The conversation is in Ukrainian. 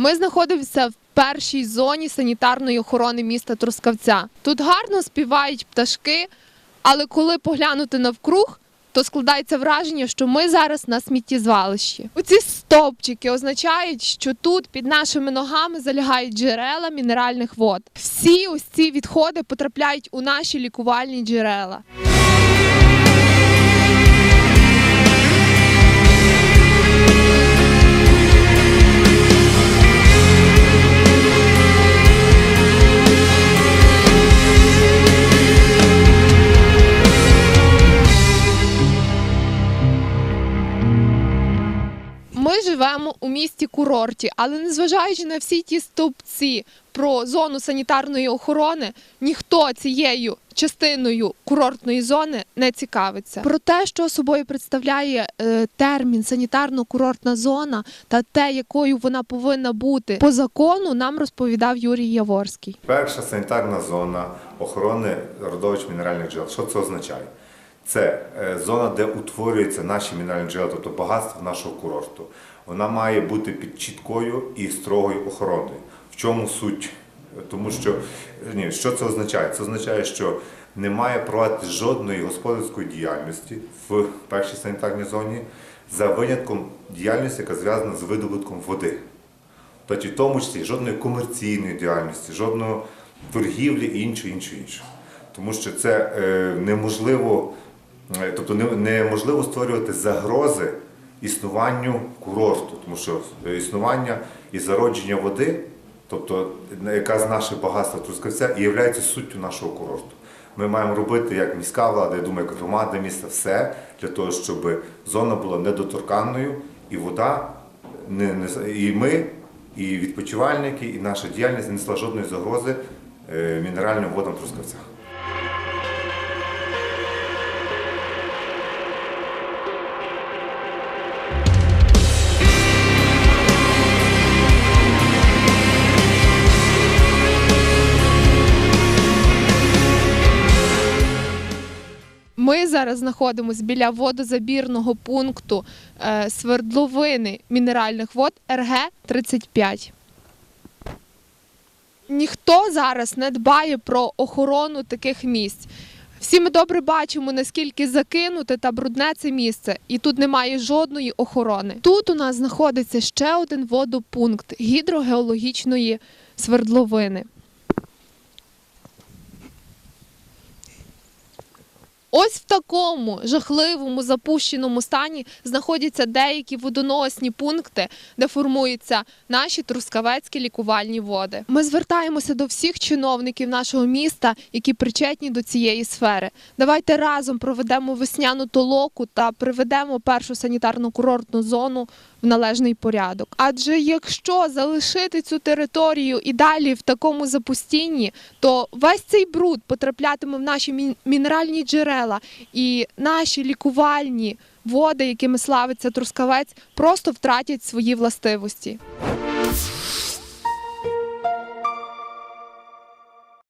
Ми знаходимося в першій зоні санітарної охорони міста Трускавця. Тут гарно співають пташки, але коли поглянути навкруг, то складається враження, що ми зараз на сміттєзвалищі. Оці стовпчики означають, що тут під нашими ногами залягають джерела мінеральних вод. Всі ось ці відходи потрапляють у наші лікувальні джерела. У місті курорті, але незважаючи на всі ті стовпці про зону санітарної охорони, ніхто цією частиною курортної зони не цікавиться. Про те, що собою представляє е, термін санітарно-курортна зона та те, якою вона повинна бути по закону, нам розповідав Юрій Яворський. Перша санітарна зона охорони родовищ мінеральних джерел. Що це означає? Це е, зона, де утворюються наші мінеральні джерела, тобто багатство нашого курорту. Вона має бути під чіткою і строгою охороною. В чому суть? Тому що ні, що це означає? Це означає, що не має проводити жодної господарської діяльності в першій санітарній зоні за винятком діяльності, яка зв'язана з видобутком води. Тобто, в тому числі жодної комерційної діяльності, жодної торгівлі і іншого, іншого, іншого. Тому що це е, неможливо, е, тобто не- неможливо створювати загрози існуванню курорту, тому що існування і зародження води, тобто яка з наших багатства Трускавця, і є суттю нашого курорту. Ми маємо робити як міська влада, я думаю, як громада міста, все для того, щоб зона була недоторканною і вода і ми, і відпочивальники, і наша діяльність не несла жодної загрози е, мінеральним водам Трускавця. Ми зараз знаходимося біля водозабірного пункту е, свердловини мінеральних вод РГ 35. Ніхто зараз не дбає про охорону таких місць. Всі ми добре бачимо, наскільки закинуте та брудне це місце, і тут немає жодної охорони. Тут у нас знаходиться ще один водопункт гідрогеологічної свердловини. Ось в такому жахливому запущеному стані знаходяться деякі водоносні пункти, де формуються наші трускавецькі лікувальні води. Ми звертаємося до всіх чиновників нашого міста, які причетні до цієї сфери. Давайте разом проведемо весняну толоку та приведемо першу санітарно-курортну зону в належний порядок. Адже якщо залишити цю територію і далі в такому запустінні, то весь цей бруд потраплятиме в наші мін- мінеральні джерела і наші лікувальні води, якими славиться Трускавець, просто втратять свої властивості.